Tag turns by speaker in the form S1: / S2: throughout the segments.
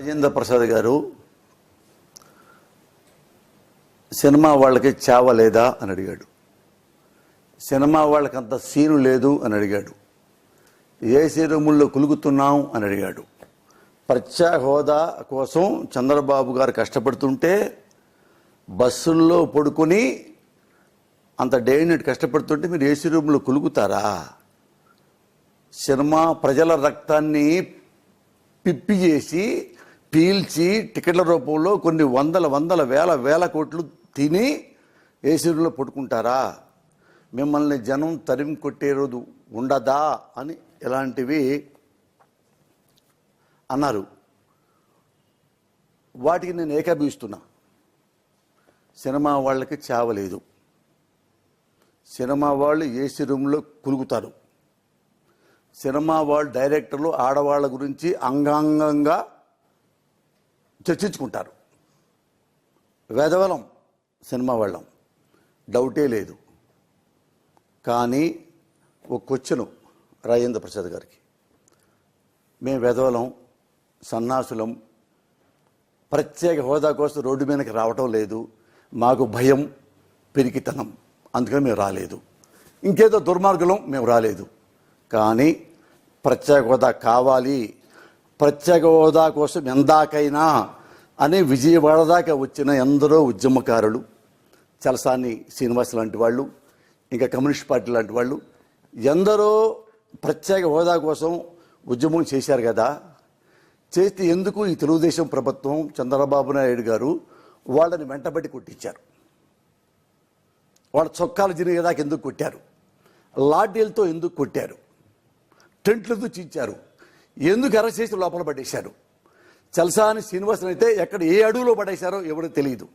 S1: రాజేంద్ర ప్రసాద్ గారు సినిమా వాళ్ళకి చావ లేదా? అని అడిగాడు. సినిమా వాళ్ళకి అంత సీను లేదు? అని అడిగాడు. ఏ రూముల్లో కులుగుతున్నాం? అని అడిగాడు. ప్రత్యేక హోదా కోసం చంద్రబాబు గారు కష్టపడుతుంటే బస్సుల్లో పడుకొని అంత డే నైట్ కష్టపడుతుంటే మీరు ఏసీ రూమ్లో కులుగుతారా? సినిమా ప్రజల రక్తాన్ని పిప్పి చేసి పీల్చి టికెట్ల రూపంలో కొన్ని వందల వందల వేల వేల కోట్లు తిని ఏసీలో పట్టుకుంటారా? మిమ్మల్ని జనం తరిమి కొట్టే రోజు ఉండదా? అని ఇలాంటివి అన్నారు. వాటికి నేను ఏకాభిస్తున్నా సినిమా వాళ్ళకి చావలేదు. సినిమా వాళ్ళు ఏసీ రూమ్లో కులుగుతారు. సినిమా వాళ్ళు డైరెక్టర్లు ఆడవాళ్ళ గురించి అంగాంగంగా చర్చించుకుంటారు. వెదవలం సినిమా వాళ్ళం. డౌటే లేదు. కానీ ఒక క్వశ్చను రాజేంద్ర ప్రసాద్ గారికి. మేము వెదవలం సన్నాసులం ప్రత్యేక హోదా కోసం రోడ్డు మీదకి రావటం లేదు. మాకు భయం పెరిగితనం అందుకని మేము రాలేదు. ఇంకేదో దుర్మార్గులం మేము రాలేదు. కానీ ప్రత్యేక హోదా కావాలి ప్రత్యేక హోదా కోసం ఎందాకైనా అని విజయవాడ దాకా వచ్చిన ఎందరో ఉద్యమకారులు చలసాని శ్రీనివాస్ లాంటి వాళ్ళు ఇంకా కమ్యూనిస్ట్ పార్టీ లాంటి వాళ్ళు ఎందరో ప్రత్యేక హోదా కోసం ఉద్యమం చేశారు కదా. చేస్తే ఎందుకు ఈ తెలుగుదేశం ప్రభుత్వం చంద్రబాబు నాయుడు గారు వాళ్ళని వెంటబడి కొట్టించారు? వాళ్ళ చొక్కాలు జరిగేదాకా ఎందుకు కొట్టారు? లాడ్డీలతో ఎందుకు కొట్టారు? టెంట్లతో చించారు ఎందుకు అరెస్ట్ చేసి లోపల పడేశారు? చల్సాని శ్రీనివాసన్ అయితే ఎక్కడ ఏ అడుగులో పడేశారో ఎవరో తెలియదు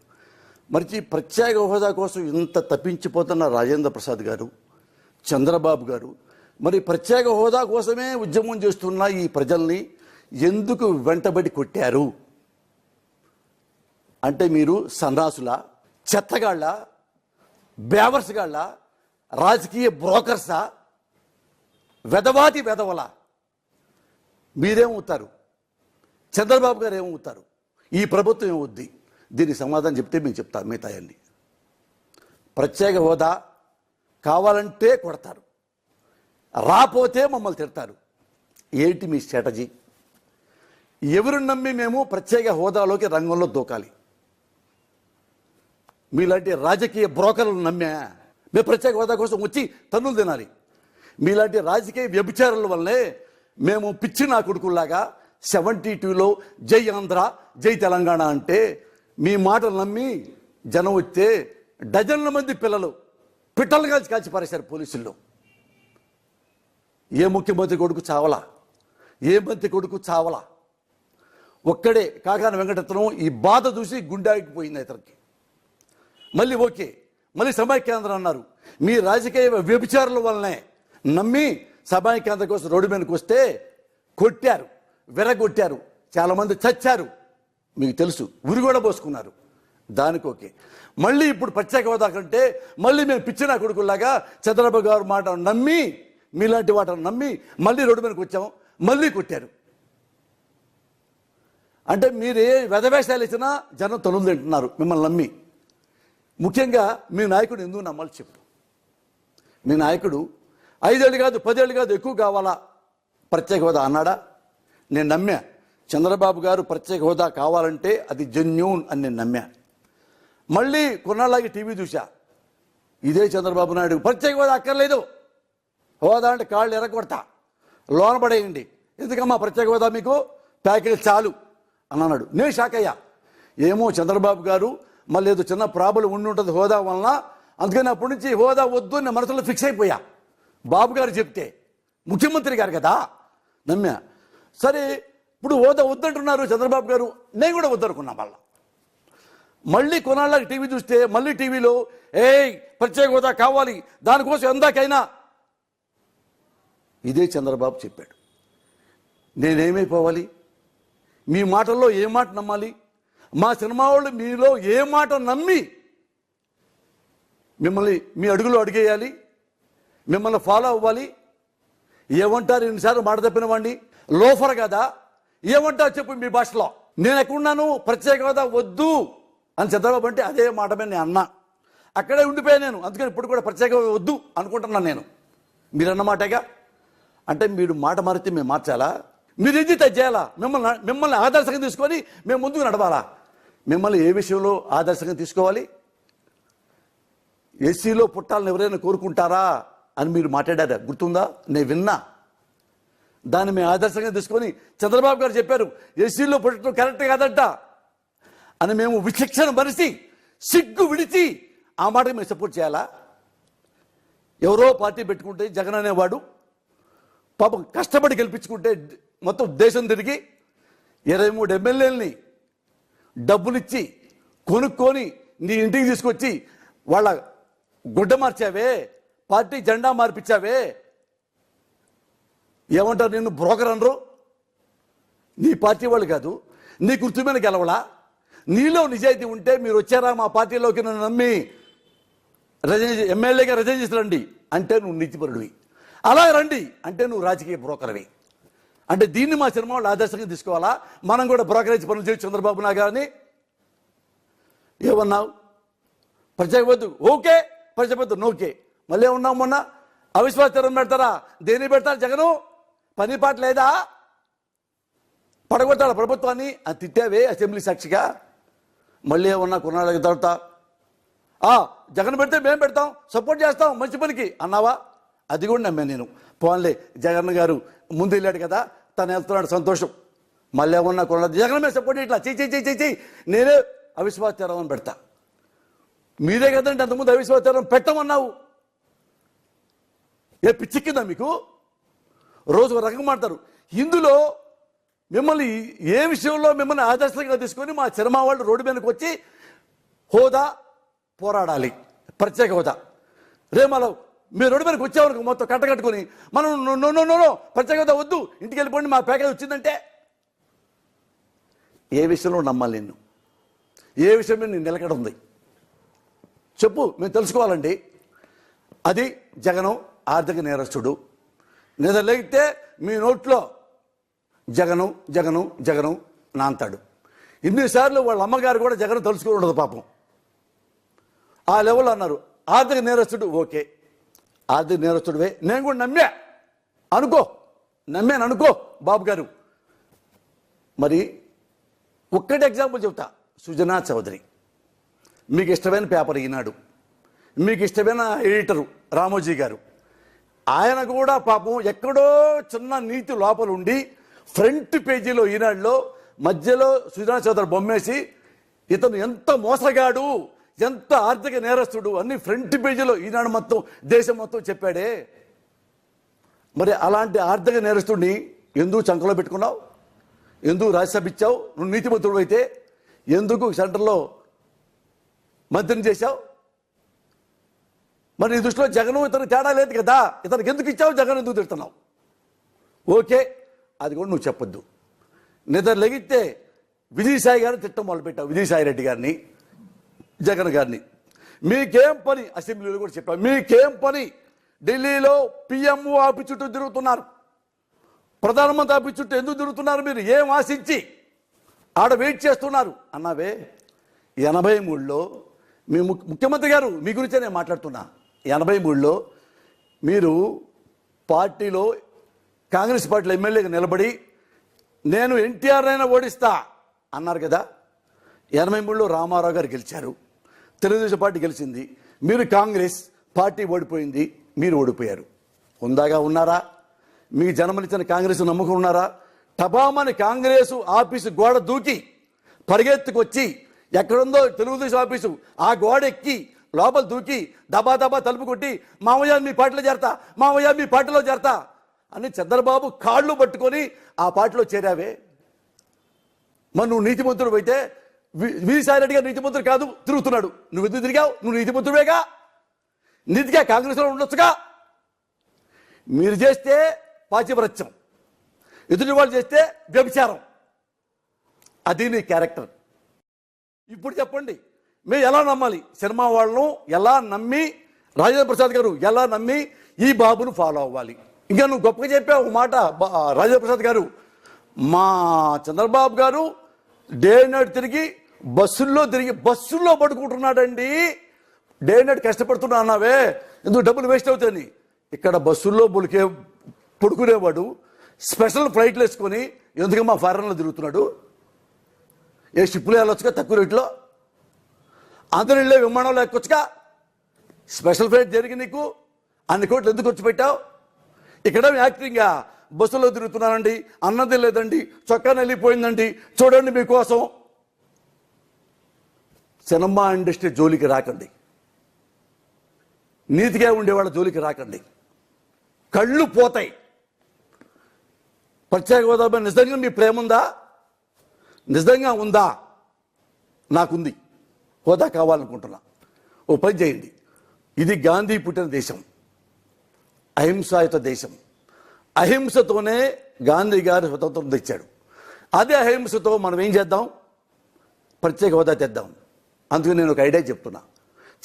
S1: మరి ప్రత్యేక హోదా కోసం ఇంత తప్పించిపోతున్న రాజేంద్ర ప్రసాద్ గారు చంద్రబాబు గారు మరి ప్రత్యేక హోదా కోసమే ఉద్యమం చేస్తున్న ఈ ప్రజల్ని ఎందుకు వెంటబడి కొట్టారు? అంటే మీరు సన్నాసుల చెత్తగాళ్ళ బేవర్స్గాళ్ళ రాజకీయ బ్రోకర్సా వెదవాతి వెదవలా? మీరేమవుతారు? చంద్రబాబు గారు ఏమవుతారు ఈ ప్రభుత్వం ఏమవుద్ది? దీనికి సమాధానం చెప్తే మేము చెప్తాం మిగతాయండి ప్రత్యేక హోదా కావాలంటే కొడతారు. రాపోతే మమ్మల్ని తిడతారు. ఏంటి మీ స్ట్రాటజీ? ఎవరు నమ్మి మేము ప్రత్యేక హోదాలోకి రంగంలో దూకాలి? మీలాంటి రాజకీయ బ్రోకర్లను నమ్మా మేము ప్రత్యేక హోదా కోసం వచ్చి తన్నులు తినాలి. మీలాంటి రాజకీయ వ్యభిచారుల వల్లే మేము పిచ్చి నా కొడుకుల్లాగా సెవెంటీ టూలో జై ఆంధ్ర జై తెలంగాణ అంటే మీ మాటలు నమ్మి జనం వస్తే డజన్ల మంది పిల్లలు పిట్టలు కాల్చి కాల్చి పారేశారు పోలీసుల్లో. ఏ ముఖ్యమంత్రి కొడుకు చావలా? ఏ మంత్రి కొడుకు చావలా? ఒక్కడే కాకాన వెంకటరత్నం ఈ బాధ చూసి గుండాగిపోయింది ఇతనికి. మళ్ళీ ఓకే మళ్ళీ సమైక్యాంధ్ర అన్నారు. మీ రాజకీయ వ్యభిచారుల వల్లనే నమ్మి సమైక్యాంధ్ర కోసం రోడ్డు మీదకి వస్తే కొట్టారు విరగొట్టారు చాలామంది చచ్చారు. మీకు తెలుసు ఉరి కూడా పోసుకున్నారు. దానికి ఓకే. మళ్ళీ ఇప్పుడు ప్రత్యేక హోదా కంటే మళ్ళీ మేము పిచ్చిన కొడుకులాగా చంద్రబాబు గారు మాట నమ్మి మీలాంటి వాటను నమ్మి మళ్ళీ రోడ్డు మీదకి వచ్చాము మళ్ళీ కొట్టారు. అంటే మీరు ఏ వెధవేషాలు ఇచ్చినా జనం తొలులు తింటున్నారు మిమ్మల్ని నమ్మి. ముఖ్యంగా మీ నాయకుడు ఎందుకు నమ్మాలి చెప్పు. మీ నాయకుడు ఐదేళ్ళు కాదు పదేళ్ళు కాదు ఎక్కువ కావాలా? ప్రత్యేక హోదా అన్నాడా? నేను నమ్మా. చంద్రబాబు గారు ప్రత్యేక హోదా కావాలంటే అది జెన్యూన్ అని నేను నమ్మా. మళ్ళీ కొన్నాళ్ళకి టీవీ చూసా ఇదే చంద్రబాబు నాయుడు ప్రత్యేక హోదా అక్కర్లేదు. హోదా అంటే కాళ్ళు ఎరగొడతా. లోన పడేయండి. ఎందుకమ్మా ప్రత్యేక హోదా మీకు? ప్యాకేజ్ చాలు అని అన్నాడు. నేను షాక్ అయ్యా. ఏమో చంద్రబాబు గారు మళ్ళీ ఏదో చిన్న ప్రాబ్లం ఉండి ఉంటుంది హోదా వలన. అందుకని అప్పటి నుంచి హోదా వద్దు నేను మనసులో ఫిక్స్ అయిపోయా. బాబు గారు చెప్తే ముఖ్యమంత్రి గారు కదా? నమ్మా. సరే ఇప్పుడు హోదా వద్దంటున్నారు చంద్రబాబు గారు నేను కూడా వద్దనుకున్నా మళ్ళా. మళ్ళీ కొనాళ్ళకి టీవీ చూస్తే మళ్ళీ టీవీలో ఏయ్ ప్రత్యేక హోదా కావాలి దానికోసం ఎందాకైనా. ఇదే చంద్రబాబు చెప్పాడు. నేనేమైపోవాలి? మీ మాటల్లో ఏ మాట నమ్మాలి? మా సినిమా వాళ్ళు మీలో ఏ మాట నమ్మి మిమ్మల్ని మీ అడుగులో అడిగేయాలి? మిమ్మల్ని ఫాలో అవ్వాలి. ఏమంటారు ఎన్నిసార్లు మాట తప్పిన వాడిని లోఫర్ కదా. ఏమంటారు చెప్పు మీ భాషలో? నేను ఎక్కడున్నాను? ప్రత్యేక హోదా వద్దు. అని చంద్రబాబు అంటే అదే మాట మీద నేను అన్నా. అక్కడే ఉండిపోయా నేను. అందుకని ఇప్పుడు కూడా ప్రత్యేక వద్దు అనుకుంటున్నాను నేను. మీరు అన్నమాటగా అంటే మీరు మాట మారితే మేము మార్చాలా? మీరు ఇది చేయాలా? మిమ్మల్ని మిమ్మల్ని ఆదర్శంగా తీసుకొని మేము ముందుకు నడవాలా? మిమ్మల్ని ఏ విషయంలో ఆదర్శంగా తీసుకోవాలి? ఎస్సీలో పుట్టాలని ఎవరైనా కోరుకుంటారా? అని మీరు మాట్లాడారా. గుర్తుందా? నేను విన్నా. దాన్ని మేము ఆదర్శంగా తీసుకొని చంద్రబాబు గారు చెప్పారు. ఎస్సీలో పుట్టడం కరెక్ట్ కాదంట అని మేము విచక్షణ మరిచి సిగ్గు విడిచి ఆ మాటకి మేము సపోర్ట్ చేయాలా? ఎవరో పార్టీ పెట్టుకుంటే జగన్ అనేవాడు పాపం కష్టపడి గెలిపించుకుంటే మొత్తం దేశం తిరిగి ఇరవై మూడు ఎమ్మెల్యేలని డబ్బులిచ్చి కొనుక్కొని నీ ఇంటికి తీసుకొచ్చి వాళ్ళ గుడ్డ మార్చావే. పార్టీ జెండా మార్పించావే ఏమంటారు నిన్ను బ్రోకర్ అనరు? నీ పార్టీ వాళ్ళు కాదు. నీ గుర్తు మీద గెలవలా? నీలో నిజాయితీ ఉంటే మీరు వచ్చారా మా పార్టీలోకి నన్ను నమ్మి? రిజైన్ ఎమ్మెల్యేగా రిజైన్ చేసి రండి. అంటే నువ్వు నీతిపరుడివి. అలా రండి. అంటే నువ్వు రాజకీయ బ్రోకర్వి. అంటే దీన్ని మా సినిమా వాళ్ళు ఆదర్శంగా తీసుకోవాలా? మనం కూడా బ్రోకరేజ్ పనులు చేయొచ్చు చంద్రబాబు నా గారిని. ఏమన్నావు? ప్రజాపతి ఓకే. ప్రజాపతి ఓకే మళ్ళీ ఉన్నాం మొన్న? అవిశ్వాస తీరం పెడతారా? దేని పెడతారు జగను? పని పాట లేదా? పడగొట్టాడు ప్రభుత్వాన్ని. అది తిట్టావే అసెంబ్లీ సాక్షిగా. మళ్ళీ ఏమన్నా కొన్నాళ్ళకి తర్వాత? ఆ జగన్ పెడితే మేము పెడతాం. సపోర్ట్ చేస్తాం మంచి పనికి. అన్నావా? అది కూడా నమ్మాను నేను. పోన్లే జగన్ గారు ముందు వెళ్ళాడు కదా తను వెళ్తున్నాడు సంతోషం. మళ్ళీ ఏమన్నా కొన్నాడు జగన్ మీద సపోర్ట్ ఇట్లా చీ చీ చీ చీ నేనే అవిశ్వాస తీరం పెడతా. మీరే కదండి అంతకుముందు అవిశ్వాస తీరం పెట్టమన్నావు. ఏ పిచ్చిక్కిందా మీకు? రోజు ఒక రకం మాట్లాడతారు. ఇందులో మిమ్మల్ని ఏ విషయంలో మిమ్మల్ని ఆదర్శంగా తీసుకొని మా సినిమా వాళ్ళు రోడ్డు మీదకి వచ్చి హోదా పోరాడాలి. ప్రత్యేక హోదా. రే మనం మీరు రోడ్డు మీదకి వచ్చేవరకు మొత్తం కట్టకట్టుకొని మనం నో నో నో నో, ప్రత్యేక హోదా వద్దు ఇంటికి వెళ్ళిపోండి మా ప్యాకేజ్ వచ్చిందంటే? ఏ విషయంలో నమ్మాలి నిన్ను ఏ విషయం మీద నేను నిలకడ ఉంది. చెప్పు మేము తెలుసుకోవాలండి. అది జగనం ఆర్థిక నేరస్తుడు. నిద్రలేగితే మీ నోట్లో జగను జగను జగను నాంతాడు ఇన్నిసార్లు వాళ్ళ అమ్మగారు కూడా జగన్ తలుచుకుని ఉండదు పాపం. ఆ లెవెల్ అన్నారు. ఆర్థిక నేరస్తుడు ఓకే. ఆర్థిక నేరస్తుడివే. నేను కూడా నమ్మా. అనుకో. నమ్మాను అనుకో బాబు గారు. మరి ఒక్కటి ఎగ్జాంపుల్ చెబుతా సుజనా చౌదరి. మీకు ఇష్టమైన పేపర్ ఈనాడు. మీకు ఇష్టమైన ఎడిటరు రామోజీ గారు. ఆయన కూడా పాపం ఎక్కడో చిన్న నీతి లోపల ఉండి ఫ్రంట్ పేజీలో ఈనాడులో మధ్యలో సుజనా చౌదరి బొమ్మేసి ఇతను ఎంత మోసగాడు ఎంత ఆర్థిక నేరస్తుడు అన్ని ఫ్రంట్ పేజీలో ఈనాడు మొత్తం దేశం మొత్తం చెప్పాడే. మరి అలాంటి ఆర్థిక నేరస్తుడిని ఎందుకు చంకలో పెట్టుకున్నావు? ఎందుకు రాజ్యసభ ఇచ్చావు? నువ్వు నీతిమంతుడు అయితే ఎందుకు సెంటర్లో మంత్రిని చేశావు? మరి నీ దృష్టిలో జగన్ ఇతను తేడా లేదు కదా? ఇతనికి ఎందుకు ఇచ్చావు జగన్ ఎందుకు తిడుతున్నావు? ఓకే అది కూడా నువ్వు చెప్పొద్దు. నిద్ర లెగితే విజయసాయి గారిని తిట్టం మొదలుపెట్టావు విజయసాయి రెడ్డి గారిని జగన్ గారిని. మీకేం పని? అసెంబ్లీలో కూడా చెప్పావు. మీకేం పని? ఢిల్లీలో పిఎంఓ ఆఫీస్ చుట్టూ తిరుగుతున్నారు. ప్రధానమంత్రి ఆఫీస్ చుట్టూ ఎందుకు తిరుగుతున్నారు మీరు? ఏం ఆశించి? ఆడ వెయిట్ చేస్తున్నారు. అన్నావే ఎనభై మూడులో మీ ముఖ్యమంత్రి గారు మీ గురించే నేను మాట్లాడుతున్నా. ఎనభై మూడులో మీరు పార్టీలో కాంగ్రెస్ పార్టీలో ఎమ్మెల్యేగా నిలబడి నేను ఎన్టీఆర్ అయినా ఓడిస్తా అన్నారు కదా. ఎనభై మూడులో రామారావు గారు గెలిచారు. తెలుగుదేశం పార్టీ గెలిచింది. మీరు కాంగ్రెస్ పార్టీ ఓడిపోయింది. మీరు ఓడిపోయారు. ఉందాగా ఉన్నారా? మీ జన్మనిచ్చిన కాంగ్రెస్ నమ్ముకుని ఉన్నారా? టబామని కాంగ్రెస్ ఆఫీసు గోడ దూకి పరిగెత్తుకొచ్చి ఎక్కడుందో తెలుగుదేశం ఆఫీసు ఆ గోడ ఎక్కి లోపల దూకి దబా దబా తలుపు కొట్టి మామయ్య మీ పాటలో చేరతా మామయ్య మీ పాటలో చేరతా అని చంద్రబాబు కాళ్ళు పట్టుకొని ఆ పాటలో చేరావే. మరి నువ్వు నీతిమంతుడు అయితే విజయసాయి గారు నీతిమంతుడు కాదు తిరుగుతున్నాడు. నువ్వు ఎందుకు తిరిగావు? నువ్వు నీతిమంతుడివేగా? నీతిగా కాంగ్రెస్లో ఉండొచ్చుగా? మీరు చేస్తే పాచివ్రత్యం ఎదుటి వాళ్ళు చేస్తే వ్యభిచారం. అది నీ క్యారెక్టర్. ఇప్పుడు చెప్పండి. మేము ఎలా నమ్మాలి? సినిమా వాళ్ళను ఎలా నమ్మి? రాజేంద్ర ప్రసాద్ గారు ఎలా నమ్మి? ఈ బాబును ఫాలో అవ్వాలి. ఇంకా నువ్వు గొప్పగా చెప్పావు ఒక మాట బా- రాజేంద్ర ప్రసాద్ గారు. మా చంద్రబాబు గారు డే నైట్ తిరిగి బస్సుల్లో తిరిగి బస్సుల్లో పడుకుంటున్నాడండి. Day night కష్టపడుతున్నా అన్నావే. ఎందుకు డబ్బులు వేస్ట్ అవుతాయని? ఇక్కడ బస్సుల్లో బులికే పడుకునేవాడు. స్పెషల్ ఫ్లైట్లు వేసుకొని ఎందుకమ్మా ఫారెన్లో తిరుగుతున్నాడు? ఏ షిప్పులు వెళ్ళొచ్చుగా తక్కువ రేట్లో? అందరు విమానం విమానంలో ఎక్కొచ్చుగా. స్పెషల్ ఫ్లైట్ జరిగి నీకు? అన్ని కోట్లు ఎందుకు వచ్చి పెట్టావు? ఇక్కడ యాక్టింగ్గా బస్సులో తిరుగుతున్నానండి అన్నది లేదండి చొక్కా వెళ్ళిపోయిందండి చూడండి మీకోసం. సినిమా ఇండస్ట్రీ జోలికి రాకండి. నీతిగా ఉండేవాళ్ళ జోలికి రాకండి. కళ్ళు పోతాయి. ప్రత్యేక హోదాపై నిజంగా మీ ప్రేమ ఉందా? నిజంగా ఉందా? నాకుంది. హోదా కావాలనుకుంటున్నా. ఓ పని చేయండి. ఇది గాంధీ పుట్టిన దేశం. అహింసాయుత దేశం. అహింసతోనే గాంధీ గారు స్వతంత్రం తెచ్చాడు. అదే అహింసతో మనం ఏం చేద్దాం? ప్రత్యేక హోదా తెద్దాం. అందుకని నేను ఒక ఐడియా చెప్తున్నా.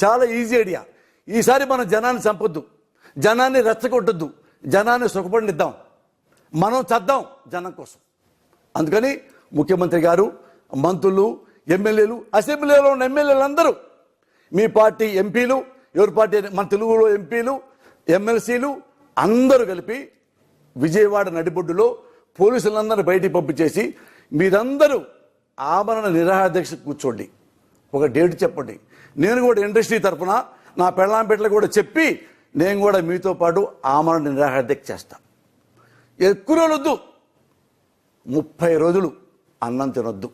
S1: చాలా ఈజీ ఐడియా. ఈసారి మనం జనాన్ని చంపొద్దు. జనాన్ని రెచ్చగొట్టద్దు. జనాన్ని సుఖపడిద్దాం మనం చద్దాం జనం కోసం. అందుకని ముఖ్యమంత్రి గారు మంత్రులు ఎమ్మెల్యేలు అసెంబ్లీలో ఉన్న ఎమ్మెల్యేలు అందరూ మీ పార్టీ ఎంపీలు ఎవరి పార్టీ మన తెలుగులో ఎంపీలు ఎమ్మెల్సీలు అందరూ కలిపి విజయవాడ నడిబొడ్డులో పోలీసులందరూ బయటికి పంపించేసి మీరందరూ ఆమరణ నిరాహారదీక్ష కూర్చోండి. ఒక డేట్ చెప్పండి. నేను కూడా ఇండస్ట్రీ తరఫున నా పెళ్ళాంపేటలో కూడా చెప్పి నేను కూడా మీతో పాటు ఆమరణ నిరాహారదీక్ష చేస్తాను ఎక్కువ రోజులు వద్దు. ముప్పై రోజులు అన్నం తినొద్దు.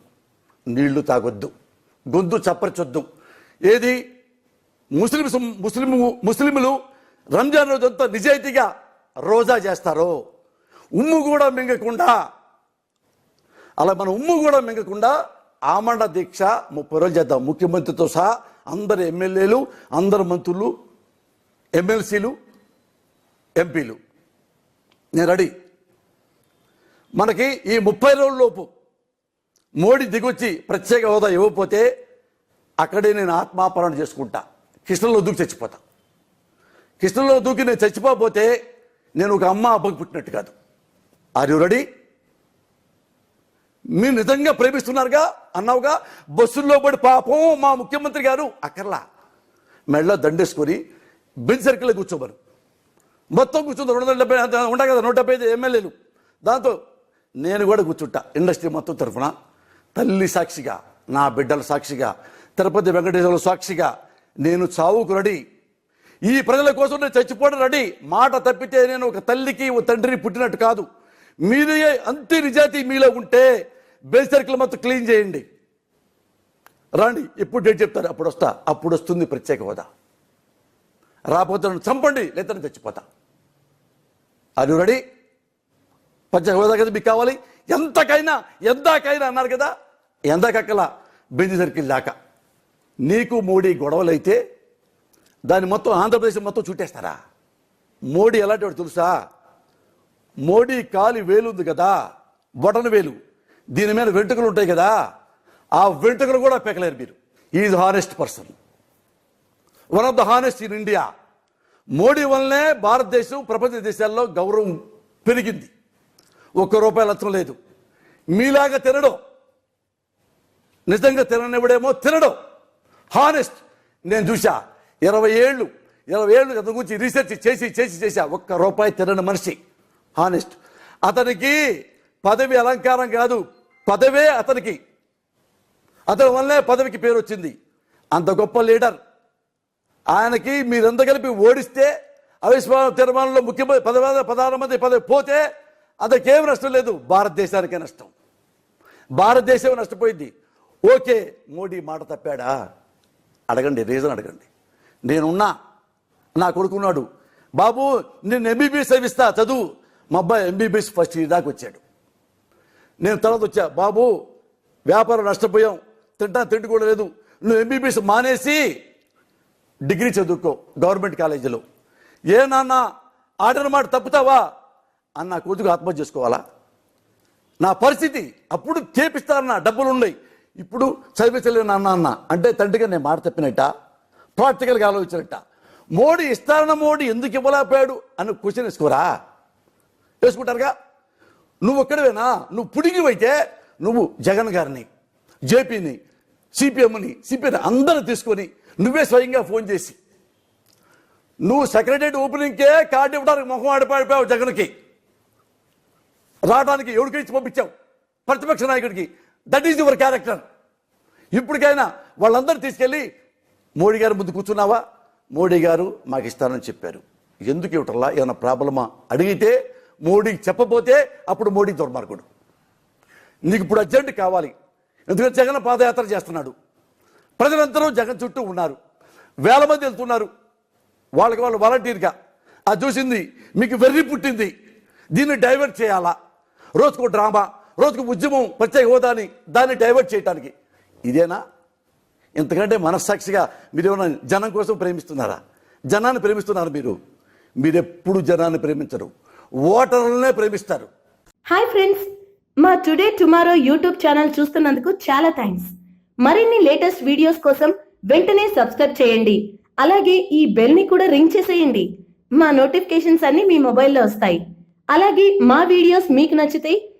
S1: నీళ్ళు తాగొద్దు. గొంతు చప్పరచొద్దు. ఏది? ముస్లిమ్స్ ముస్లిం ముస్లింలు రంజాన్ రోజంతా నిజాయితీగా రోజా చేస్తారో. ఉమ్ము కూడా మింగకుండా. అలా మన ఉమ్ము కూడా మింగకుండా ఆమండ దీక్ష ముప్పై రోజులు చేద్దాం. ముఖ్యమంత్రితో సహా అందరు ఎమ్మెల్యేలు అందరు మంత్రులు ఎమ్మెల్సీలు ఎంపీలు. నేను రెడీ. మనకి ఈ ముప్పై రోజుల్లోపు మోడీ దిగొచ్చి ప్రత్యేక హోదా ఇవ్వకపోతే అక్కడే నేను ఆత్మాపరణ చేసుకుంటా. కృష్ణలో దూకి చచ్చిపోతా. కృష్ణలో దూకి నేను చచ్చిపోతే నేను ఒక అమ్మ అబ్బకి పుట్టినట్టు కాదు. ఆర్ యు రెడీ మీరు నిజంగా ప్రేమిస్తున్నారుగా? అన్నావుగా? బస్సుల్లో పడి పాపం మా ముఖ్యమంత్రి గారు అక్కర్లా. మెడలో దండేసుకొని బెంచ్ సర్కిల్లో కూర్చోమరు మొత్తం కూర్చుంది. రెండు వందల డెబ్బై ఉంటాయి కదా నూట డెబ్బై ఐదు ఎమ్మెల్యేలు. దాంతో నేను కూడా కూర్చుంటా. ఇండస్ట్రీ మొత్తం తరఫున. తల్లి సాక్షిగా నా బిడ్డల సాక్షిగా తిరుపతి వెంకటేశ్వర సాక్షిగా నేను చావుకు రెడీ. ఈ ప్రజల కోసం నేను చచ్చిపోవడం రెడీ. మాట తప్పితే నేను ఒక తల్లికి ఒక తండ్రిని పుట్టినట్టు కాదు. మీదే అంతే నిజాతి మీలో ఉంటే బెల్ సర్కిల్ మొత్తం క్లీన్ చేయండి. రండి ఎప్పుడు డేట్ చెప్తారు? అప్పుడు వస్తా. అప్పుడు వస్తుంది ప్రత్యేక హోదా. రాకపోతే నన్ను చంపండి లేదా చచ్చిపోతా. అది రెడీ. ప్రత్యేక హోదా కదా మీకు కావాలి. ఎంతకైనా ఎంతకైనా అన్నారు కదా ఎందకక్కల బెంజ్ సర్కిల్ దాకా. నీకు మోడీ గొడవలైతే దాన్ని మొత్తం ఆంధ్రప్రదేశ్ మొత్తం చుట్టేస్తారా? మోడీ ఎలాంటి వాడు తెలుసా? మోడీ కాలి వేలు ఉంది కదా బొటన వేలు. దీని మీద వెంట్రుకలు ఉంటాయి కదా ఆ వెంట్రుకలు కూడా పెకలేరు మీరు. Is honest person one of the honest in India Modi వల్లనే భారతదేశం ప్రపంచ దేశాల్లో గౌరవం పెరిగింది. ఒక్క రూపాయి లక్షం లేదు. మీలాగా తినడం నిజంగా తిననివ్వడేమో తినడం. హానెస్ట్ నేను చూసా ఇరవై ఏళ్ళు ఇరవై ఏళ్ళు అతని గురించి రీసెర్చ్ చేసి చేసి చేశా. ఒక్క రూపాయి తినని మనిషి. హానెస్ట్ అతనికి పదవి అలంకారం కాదు పదవే అతనికి. అతని వల్లే పదవికి పేరు వచ్చింది. అంత గొప్ప లీడర్. ఆయనకి మీరంతా కలిపి ఓడిస్తే అవిశ్వాస తీర్మానంలో ముఖ్యమంత్రి పదవి ప్రధానమంత్రి పదవి పోతే అతనికేం నష్టం లేదు. భారతదేశానికే నష్టం. భారతదేశం నష్టపోయింది. ఓకే మోడీ మాట తప్పాడా? అడగండి రీజన్ అడగండి. నేనున్నా నా కొడుకున్నాడు. బాబు నేను ఎంబీబీఎస్ చదివిస్తా చదువు. మా అబ్బాయి ఎంబీబీఎస్ ఫస్ట్ ఇయర్ దాకా వచ్చాడు. నేను తర్వాత వచ్చా బాబు వ్యాపారం నష్టపోయాం. తింటా తిండి కూడా లేదు. నువ్వు ఎంబీబీఎస్ మానేసి డిగ్రీ చదువుకో గవర్నమెంట్ కాలేజీలో. ఏ నాన్న ఆర్డర్ మాట తప్పుతావా? అన్న కొడుకు ఆత్మహత్య చేసుకోవాలా? నా పరిస్థితి అప్పుడు చేపిస్తారన్న డబ్బులు ఉన్నాయి ఇప్పుడు చదివించలేను నాన్న అన్న అంటే తండ్రిగా నేను మాట తప్పినట్ట? ప్రాక్టికల్గా ఆలోచించినట్ట? మోడీ ఇస్తారన్న మోడీ ఎందుకు ఇవ్వలేకపోయాడు అని క్వశ్చన్ వేసుకోరా? వేసుకుంటారుగా? నువ్వు ఒక్కడవేనా? నువ్వు పుడిగివైతే నువ్వు జగన్ గారిని జేపీని సిపిఎంని సిపిఎం అందరూ తీసుకొని నువ్వే స్వయంగా ఫోన్ చేసి నువ్వు సెక్రటరీ ఓపెనింగ్కే కార్డు ఇవ్వడానికి ముఖం ఆడిపోయిపోయావు జగన్కి. రావడానికి ఎవరికి ఇచ్చి పంపించావు. ప్రతిపక్ష నాయకుడికి. దట్ ఈజ్ యువర్ క్యారెక్టర్ ఇప్పటికైనా వాళ్ళందరూ తీసుకెళ్ళి మోడీ గారు ముందు కూర్చున్నావా? మోడీ గారు మాకు ఇస్తానని చెప్పారు. ఎందుకు ఇవ్వటంలా? ఏమైనా ప్రాబ్లమా? అడిగితే మోడీకి చెప్పపోతే అప్పుడు మోడీ దుర్మార్గుడు. నీకు ఇప్పుడు అర్జెంట్ కావాలి. ఎందుకంటే జగన్ పాదయాత్ర చేస్తున్నాడు. ప్రజలందరూ జగన్ చుట్టూ ఉన్నారు. వేల మంది వెళ్తున్నారు. వాళ్ళకి వాళ్ళు వాలంటీర్గా. అది చూసింది మీకు వెర్రి పుట్టింది. దీన్ని డైవర్ట్ చేయాలా? రోజుకో డ్రామా. రోజుకు ఉద్యమం ప్రత్యేక హోదాని దాన్ని డైవర్ట్ చేయడానికి ఇదేనా? ఇంతకంటే మనస్సాక్షిగా మీరు ఏమైనా జనం కోసం ప్రేమిస్తున్నారా? జనాన్ని ప్రేమిస్తున్నారు మీరు. మీరెప్పుడు జనాన్ని ప్రేమించరు. ఓటర్లనే ప్రేమిస్తారు.
S2: హాయ్ ఫ్రెండ్స్ మా టుడే టుమారో యూట్యూబ్ ఛానల్ చూస్తున్నందుకు చాలా థ్యాంక్స్ మరిన్ని లేటెస్ట్ వీడియోస్ కోసం వెంటనే సబ్స్క్రైబ్ చేయండి. అలాగే ఈ బెల్ని కూడా రింగ్ చేసేయండి. మా నోటిఫికేషన్స్ అన్ని మీ మొబైల్లో వస్తాయి. అలాగే మా వీడియోస్ మీకు నచ్చితే